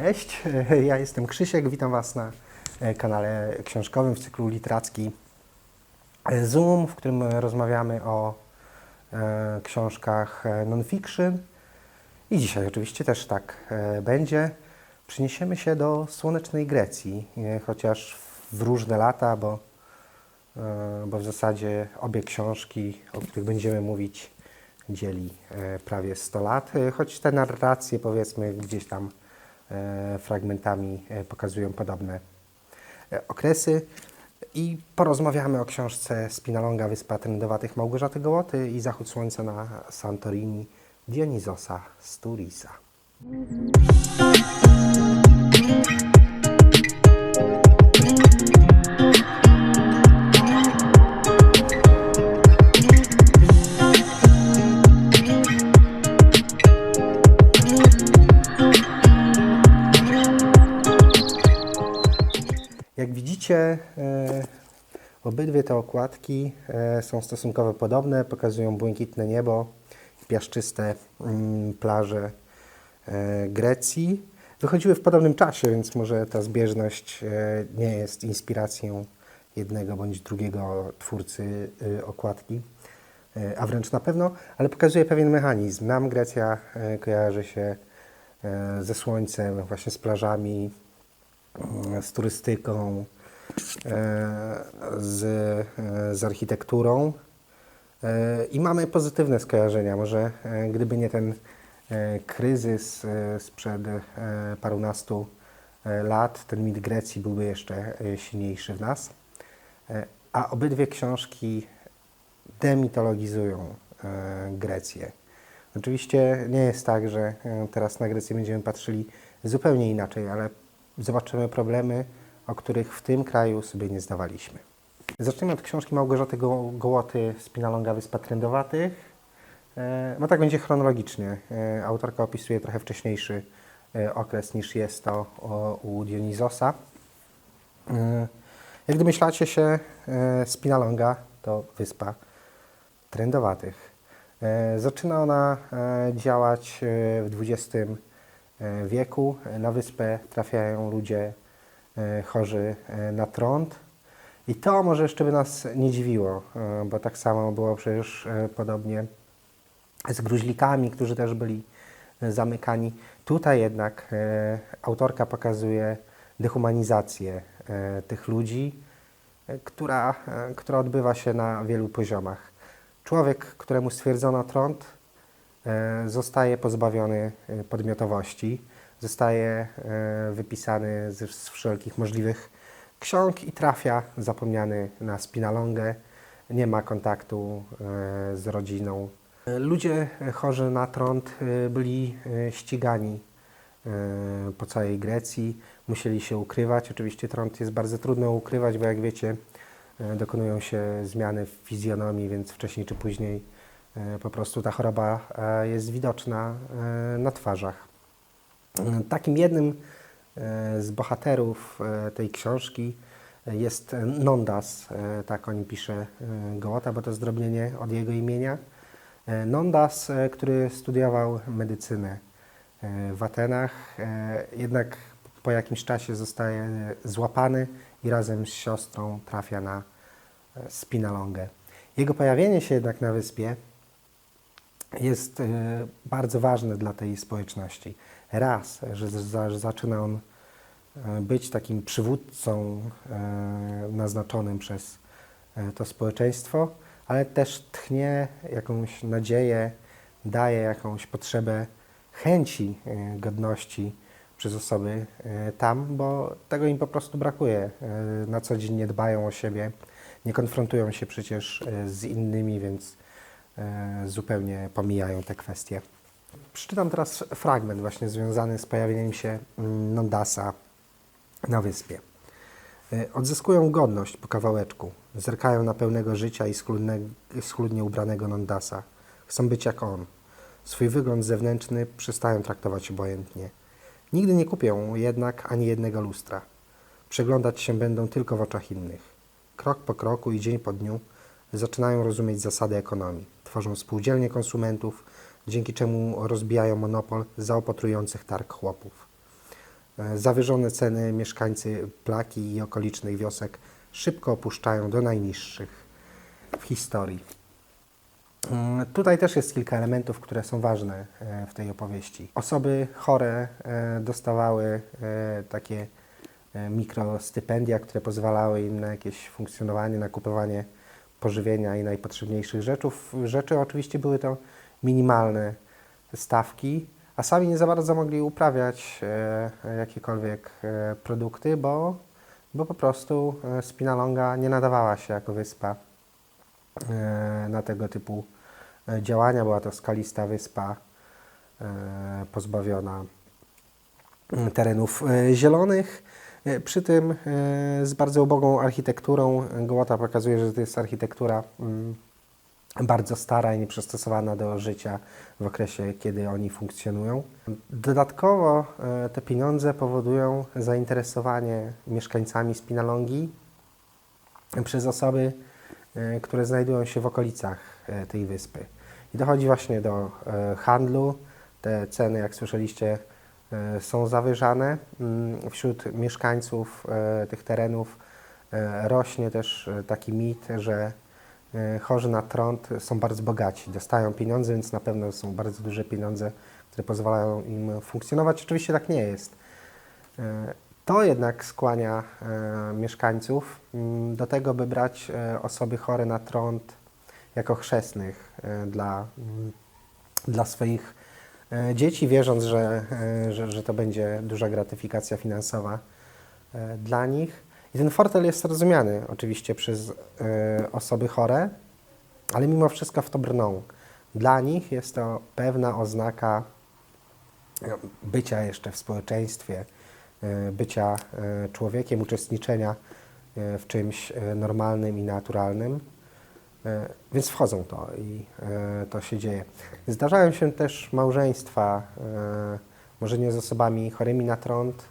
Cześć, ja jestem Krzysiek, witam Was na e, kanale książkowym w cyklu literacki e, Zoom, w którym rozmawiamy o e, książkach non-fiction. I dzisiaj oczywiście też tak będzie. Przeniesiemy się do słonecznej Grecji, chociaż w różne lata, bo, bo w zasadzie obie książki, o których będziemy mówić, dzieli prawie 100 lat, choć te narracje powiedzmy gdzieś tam fragmentami e, pokazują podobne e, okresy. I porozmawiamy o książce Spinalonga Wyspa Trędowatych Małgorzaty Gołoty i Zachód Słońca na Santorini Dionizosa Sturisa. Widzicie, e, obydwie te okładki e, są stosunkowo podobne, pokazują błękitne niebo, piaszczyste mm, plaże e, Grecji. Wychodziły w podobnym czasie, więc może ta zbieżność nie jest inspiracją jednego bądź drugiego twórcy okładki, a wręcz na pewno, ale pokazuje pewien mechanizm. Nam Grecja kojarzy się ze słońcem, właśnie z plażami, mm, z turystyką, z, e, z architekturą. E, I mamy pozytywne skojarzenia. Może e, gdyby nie ten e, kryzys e, sprzed e, parunastu e, lat, ten mit Grecji byłby jeszcze e, silniejszy w nas. E, A obydwie książki demitologizują e, Grecję. Oczywiście nie jest tak, że e, teraz na Grecję będziemy patrzyli zupełnie inaczej, ale zobaczymy problemy, o których w tym kraju sobie nie zdawaliśmy. Zaczniemy od książki Małgorzaty Go- Gołoty Wyspa Trędowatych. E, No tak będzie chronologicznie. E, Autorka opisuje trochę wcześniejszy e, okres niż jest to u Dionizosa. E, Jak domyślacie się, e, Spinalonga to wyspa trędowatych. E, Zaczyna ona działać w XX wieku. Na wyspę trafiają ludzie chorzy e, na trąd. I to może jeszcze by nas nie dziwiło, e, bo tak samo było przecież e, podobnie z gruźlikami, którzy też byli e, zamykani. Tutaj jednak e, autorka pokazuje dehumanizację e, tych ludzi, e, która, e, która odbywa się na wielu poziomach. Człowiek, któremu stwierdzono trąd, e, zostaje pozbawiony e, podmiotowości, zostaje e, wypisany z, wszelkich możliwych ksiąg i trafia zapomniany na spinalongę. Nie ma kontaktu e, z rodziną. E, Ludzie chorzy na trąd byli ścigani po całej Grecji, musieli się ukrywać. Oczywiście trąd jest bardzo trudno ukrywać, bo jak wiecie, dokonują się zmiany w fizjonomii, więc wcześniej czy później po prostu ta choroba jest widoczna na twarzach. Takim jednym e, z bohaterów e, tej książki e, jest Nondas, tak o nim pisze Gołota, bo to zdrobnienie od jego imienia. Nondas, który studiował medycynę w Atenach, jednak po jakimś czasie zostaje złapany i razem z siostrą trafia na Spinalongę. Jego pojawienie się jednak na wyspie jest bardzo ważne dla tej społeczności. Raz, że zaczyna on e, być takim przywódcą e, naznaczonym przez e, to społeczeństwo, ale też tchnie jakąś nadzieję, daje jakąś potrzebę chęci godności przez osoby tam, bo tego im po prostu brakuje. Na co dzień nie dbają o siebie, nie konfrontują się przecież z innymi, więc zupełnie pomijają te kwestie. Przeczytam teraz fragment właśnie związany z pojawieniem się mm, Nondasa na wyspie. E, Odzyskują godność po kawałeczku, zerkają na pełnego życia i schludne, schludnie ubranego Nondasa. Chcą być jak on. Swój wygląd zewnętrzny przestają traktować obojętnie. Nigdy nie kupią jednak ani jednego lustra. Przeglądać się będą tylko w oczach innych. Krok po kroku i dzień po dniu zaczynają rozumieć zasady ekonomii. Tworzą spółdzielnie konsumentów, dzięki czemu rozbijają monopol zaopatrujących targ chłopów. e, zawyżone ceny mieszkańcy Plaki i okolicznych wiosek szybko opuszczają do najniższych w historii. Mm, Tutaj też jest kilka elementów, które są ważne e, w tej opowieści. Osoby chore e, dostawały takie mikrostypendia, które pozwalały im na jakieś funkcjonowanie, na kupowanie pożywienia i najpotrzebniejszych rzeczów. Rzeczy oczywiście były to minimalne stawki, a sami nie za bardzo mogli uprawiać e, jakiekolwiek e, produkty, bo, bo po prostu e, Spinalonga nie nadawała się jako wyspa e, na tego typu e, działania. Była to skalista wyspa e, pozbawiona mm, terenów e, zielonych. E, Przy tym e, z bardzo ubogą architekturą. Gołota pokazuje, że to jest architektura mm, bardzo stara i nieprzystosowana do życia w okresie, kiedy oni funkcjonują. Dodatkowo e, te pieniądze powodują zainteresowanie mieszkańcami Spinalongi przez osoby, e, które znajdują się w okolicach e, tej wyspy. I dochodzi właśnie do handlu. Te ceny, jak słyszeliście, są zawyżane. Mm, Wśród mieszkańców tych terenów rośnie też taki mit, że chorzy na trąd są bardzo bogaci, dostają pieniądze, więc na pewno są bardzo duże pieniądze, które pozwalają im funkcjonować. Oczywiście tak nie jest. E, To jednak skłania e, mieszkańców mm, do tego, by brać e, osoby chore na trąd jako chrzestnych e, dla, mm, dla swoich e, dzieci, wierząc, że, e, że, że to będzie duża gratyfikacja finansowa e, dla nich. I ten fortel jest rozumiany oczywiście przez e, osoby chore, ale mimo wszystko w to brną. Dla nich jest to pewna oznaka e, bycia jeszcze w społeczeństwie, e, bycia e, człowiekiem, uczestniczenia e, w czymś e, normalnym i naturalnym. Więc wchodzą to i e, to się dzieje. Zdarzają się też małżeństwa, e, może nie z osobami chorymi na trąd,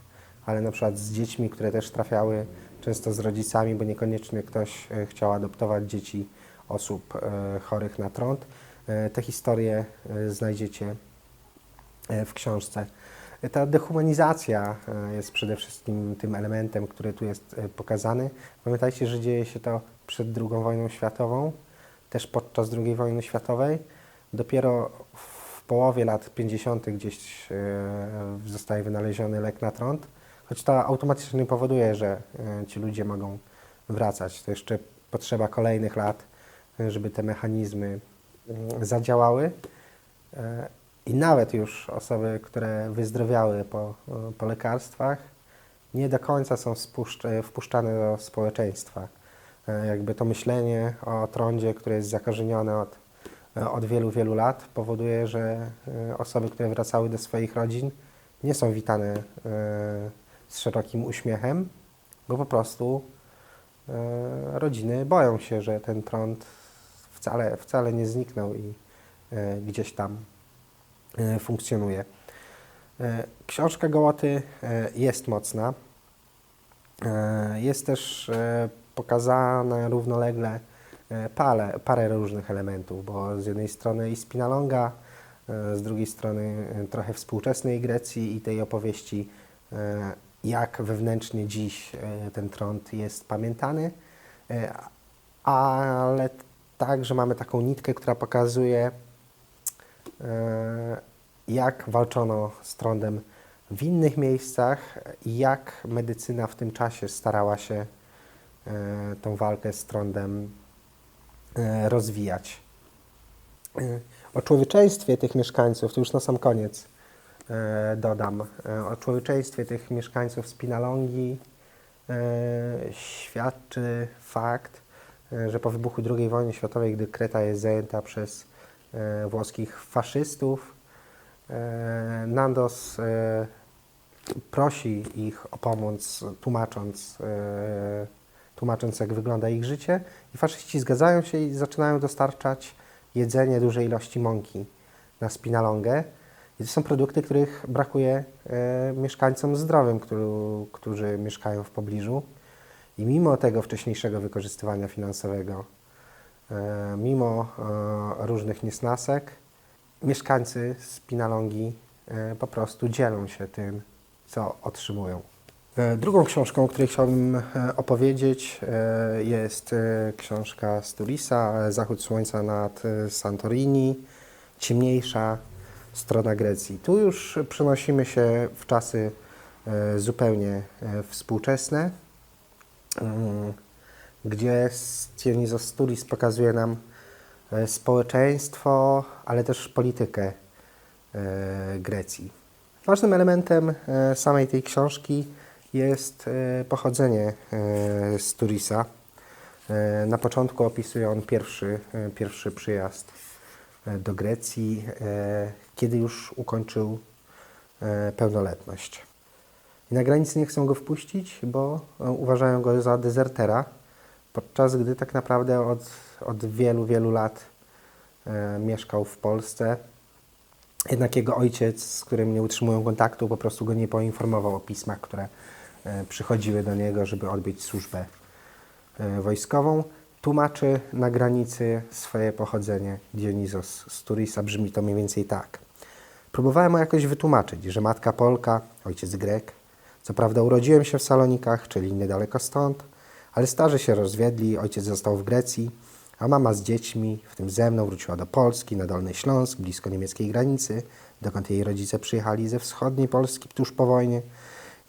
ale na przykład z dziećmi, które też trafiały często z rodzicami, bo niekoniecznie ktoś e, chciał adoptować dzieci osób e, chorych na trąd. E, Te historie znajdziecie w książce. Ta dehumanizacja jest przede wszystkim tym elementem, który tu jest pokazany. Pamiętajcie, że dzieje się to przed II wojną światową, też podczas II wojny światowej. Dopiero w połowie lat 50. gdzieś zostaje wynaleziony lek na trąd, choć to automatycznie nie powoduje, że e, ci ludzie mogą wracać. To jeszcze potrzeba kolejnych lat, e, żeby te mechanizmy mm, zadziałały. E, I nawet już osoby, które wyzdrowiały po, po lekarstwach, nie do końca są wpuszczane do społeczeństwa. Jakby to myślenie o trądzie, które jest zakorzenione od, od wielu, wielu lat, powoduje, że osoby, które wracały do swoich rodzin, nie są witane z szerokim uśmiechem, bo po prostu e, rodziny boją się, że ten trąd wcale, wcale nie zniknął i e, gdzieś tam e, funkcjonuje. Książka Gołoty jest mocna. Jest też pokazane równolegle parę, parę różnych elementów, bo z jednej strony i Spinalonga, z drugiej strony trochę współczesnej Grecji i tej opowieści, jak wewnętrznie dziś e, ten trąd jest pamiętany, e, ale także mamy taką nitkę, która pokazuje, e, jak walczono z trądem w innych miejscach jak medycyna w tym czasie starała się tą walkę z trądem rozwijać. O człowieczeństwie tych mieszkańców, to już na sam koniec dodam, e, o człowieczeństwie tych mieszkańców Spinalongi e, świadczy fakt, e, że po wybuchu II wojny światowej, gdy Kreta jest zajęta przez e, włoskich faszystów, e, Nandos e, prosi ich o pomoc, tłumacząc, e, tłumacząc, jak wygląda ich życie, i faszyści zgadzają się i zaczynają dostarczać jedzenie dużej ilości mąki na spinalongę. I to są produkty, których brakuje e, mieszkańcom zdrowym, którzy, mieszkają w pobliżu. I mimo tego wcześniejszego wykorzystywania finansowego, e, mimo e, różnych niesnasek, mieszkańcy Spinalongi po prostu dzielą się tym, co otrzymują. Drugą książką, o której chciałbym opowiedzieć, jest książka Sturisa e, Zachód Słońca nad Santorini, ciemniejsza strona Grecji. Tu już przenosimy się w czasy e, zupełnie e, współczesne, mm, gdzie Dionisos Sturis pokazuje nam e, społeczeństwo, ale też politykę e, Grecji. Ważnym elementem e, samej tej książki jest e, pochodzenie e, Sturisa. E, Na początku opisuje on pierwszy, e, pierwszy przyjazd e, do Grecji, e, kiedy już ukończył e, pełnoletność. I na granicy nie chcą go wpuścić, bo e, uważają go za dezertera, podczas gdy tak naprawdę od, od wielu, wielu lat e, mieszkał w Polsce. Jednak jego ojciec, z którym nie utrzymują kontaktu, po prostu go nie poinformował o pismach, które przychodziły do niego, żeby odbyć służbę wojskową. Tłumaczy na granicy swoje pochodzenie Dionizos z Turisa. Brzmi to mniej więcej tak. Próbowałem mu jakoś wytłumaczyć, że matka Polka, ojciec Grek. Co prawda urodziłem się w Salonikach, czyli niedaleko stąd, ale starzy się rozwiedli, ojciec został w Grecji, a mama z dziećmi, w tym ze mną, wróciła do Polski, na Dolny Śląsk, blisko niemieckiej granicy, dokąd jej rodzice przyjechali ze wschodniej Polski tuż po wojnie.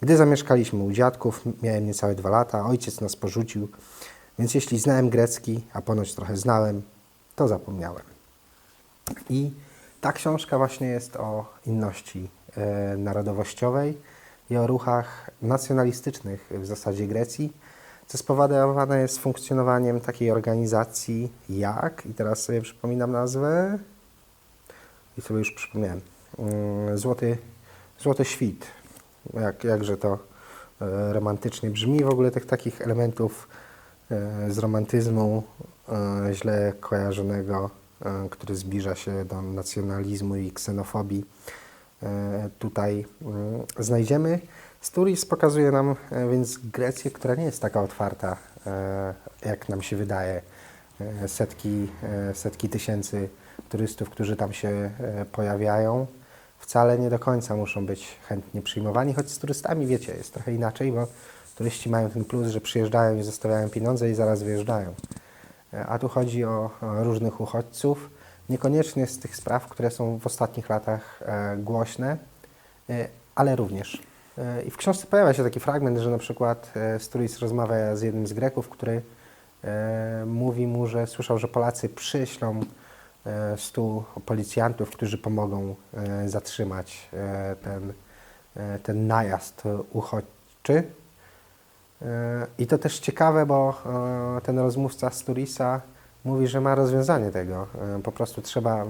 Gdy zamieszkaliśmy u dziadków, miałem niecałe dwa lata, ojciec nas porzucił, więc jeśli znałem grecki, a ponoć trochę znałem, to zapomniałem. I ta książka właśnie jest o inności e, narodowościowej i o ruchach nacjonalistycznych w zasadzie Grecji, co spowodowane jest funkcjonowaniem takiej organizacji jak, i teraz sobie przypominam nazwę, i sobie już przypomniałem, mm, Złoty, Złoty Świt. Jak, jakże to e, romantycznie brzmi. W ogóle tych takich elementów e, z romantyzmu źle kojarzonego, który zbliża się do nacjonalizmu i ksenofobii, e, tutaj mm, znajdziemy. Sturis pokazuje nam e, więc Grecję, która nie jest taka otwarta, e, jak nam się wydaje. E, Setki, e, setki tysięcy turystów, którzy tam się e, pojawiają, wcale nie do końca muszą być chętnie przyjmowani, choć z turystami, wiecie, jest trochę inaczej, bo turyści mają ten plus, że przyjeżdżają i zostawiają pieniądze i zaraz wyjeżdżają. A tu chodzi o, różnych uchodźców, niekoniecznie z tych spraw, które są w ostatnich latach e, głośne, e, ale również. E, I w książce pojawia się taki fragment, że na przykład Sturis rozmawia z jednym z Greków, który mówi mu, że słyszał, że Polacy przyślą stu policjantów, którzy pomogą zatrzymać ten, ten najazd uchodźczy. E, I to też ciekawe, bo e, ten rozmówca z Turisa mówi, że ma rozwiązanie tego. E, Po prostu trzeba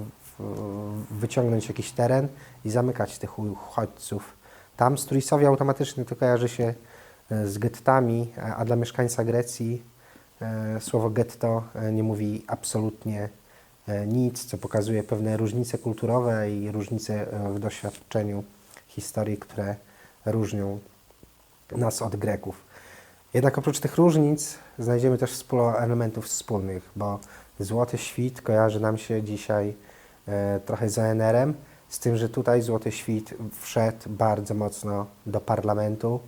wyciągnąć jakiś teren i zamykać tych uchodźców. Tam z Turisowi automatycznie to kojarzy się z gettami, a- dla mieszkańca Grecji słowo getto nie mówi absolutnie nic, co pokazuje pewne różnice kulturowe i różnice w doświadczeniu historii, które różnią nas od Greków. Jednak oprócz tych różnic znajdziemy też sporo elementów wspólnych, bo Złoty Świt kojarzy nam się dzisiaj e, trochę z ONR-em, z tym, że tutaj Złoty Świt wszedł bardzo mocno do parlamentu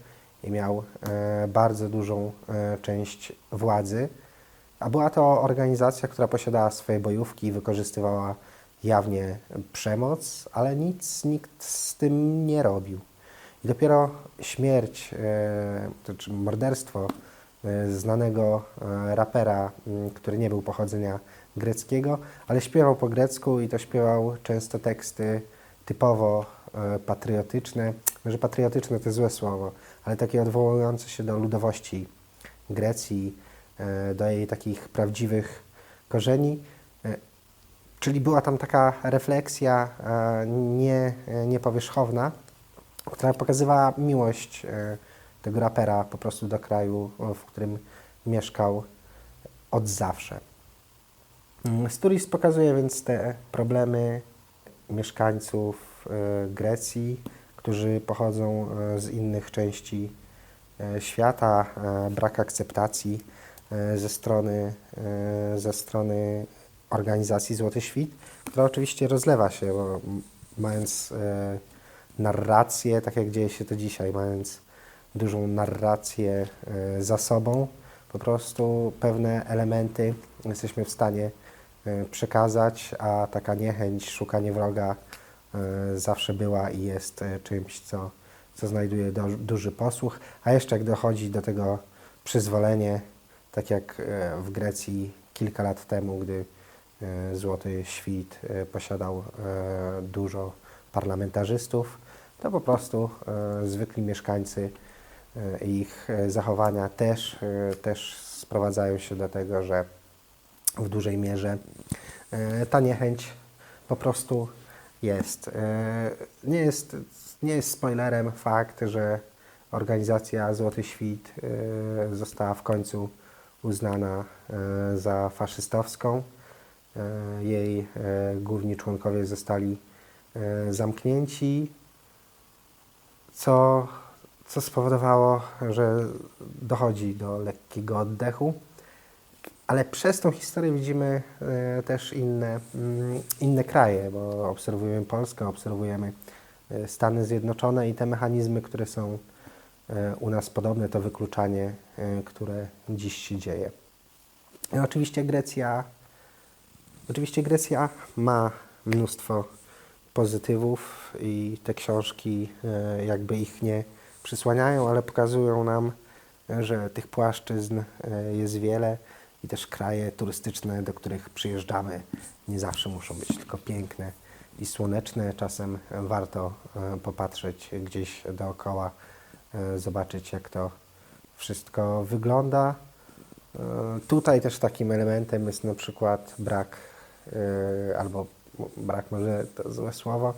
i miał e, bardzo dużą e, część władzy. A była to organizacja, która posiadała swoje bojówki i wykorzystywała jawnie przemoc, ale nic nikt z tym nie robił. I dopiero śmierć, e, czy morderstwo e, znanego e, rapera, który nie był pochodzenia greckiego, ale śpiewał po grecku i to śpiewał często teksty typowo patriotyczne. Może patriotyczne to złe słowo, ale takie odwołujące się do ludowości Grecji, do jej takich prawdziwych korzeni. Czyli była tam taka refleksja nie, niepowierzchowna, która pokazywała miłość e, tego rapera po prostu do kraju, o, w którym mieszkał od zawsze. Mm, Sturis pokazuje więc te problemy mieszkańców e, Grecji, którzy pochodzą e, z innych części e, świata, e, brak akceptacji e, ze strony, e, ze strony organizacji Złoty Świt, która oczywiście rozlewa się, bo mając e, narrację, tak jak dzieje się to dzisiaj, mając dużą narrację e, za sobą, po prostu pewne elementy jesteśmy w stanie e, przekazać, a taka niechęć, szukanie wroga e, zawsze była i jest czymś, co, co znajduje duży posłuch, a jeszcze jak dochodzi do tego przyzwolenie, tak jak w Grecji kilka lat temu, gdy Złoty Świt posiadał dużo parlamentarzystów, to po prostu e, zwykli mieszkańcy e, ich e, zachowania też, też sprowadzają się do tego, że w dużej mierze ta niechęć po prostu jest. Nie jest, nie jest spoilerem fakt, że organizacja Złoty Świt została w końcu uznana za faszystowską. Jej główni członkowie zostali zamknięci, co, co spowodowało, że dochodzi do lekkiego oddechu. Ale przez tą historię widzimy e, też inne, mm, inne kraje, bo obserwujemy Polskę, obserwujemy e, Stany Zjednoczone i te mechanizmy, które są e, u nas podobne, to wykluczanie, które dziś się dzieje. I oczywiście Grecja, oczywiście Grecja ma mnóstwo pozytywów i te książki e, jakby ich nie przysłaniają, ale pokazują nam, że tych płaszczyzn e, jest wiele i też kraje turystyczne, do których przyjeżdżamy, nie zawsze muszą być tylko piękne i słoneczne. Czasem warto e, popatrzeć gdzieś dookoła, zobaczyć jak to wszystko wygląda. Tutaj też takim elementem jest na przykład brak, albo brak może to złe słowo,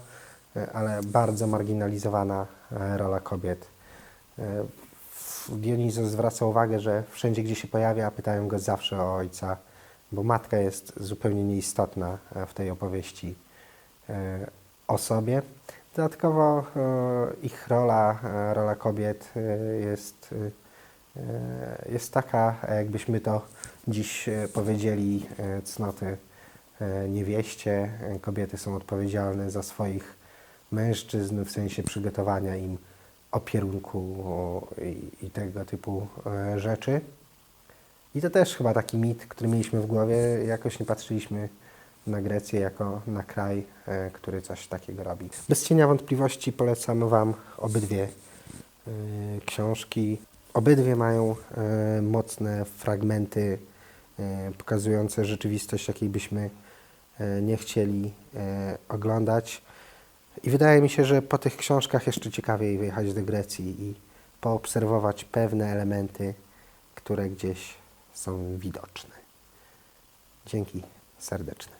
e, ale bardzo marginalizowana e, rola kobiet. E, Dionizos zwraca uwagę, że wszędzie, gdzie się pojawia, pytają go zawsze o ojca, bo matka jest zupełnie nieistotna w tej opowieści o sobie. Dodatkowo ich rola, rola kobiet jest, jest taka, jakbyśmy to dziś powiedzieli, cnoty niewieście. E, Kobiety są odpowiedzialne za swoich mężczyzn w sensie przygotowania im opierunku i, i tego typu e, rzeczy. I to też chyba taki mit, który mieliśmy w głowie. Jakoś nie patrzyliśmy na Grecję jako na kraj, e, który coś takiego robi. Bez cienia wątpliwości polecam Wam obydwie e, książki. Obydwie mają e, mocne fragmenty e, pokazujące rzeczywistość, jakiej byśmy e, nie chcieli e, oglądać. I wydaje mi się, że po tych książkach jeszcze ciekawiej wyjechać do Grecji i poobserwować pewne elementy, które gdzieś są widoczne. Dzięki serdeczne.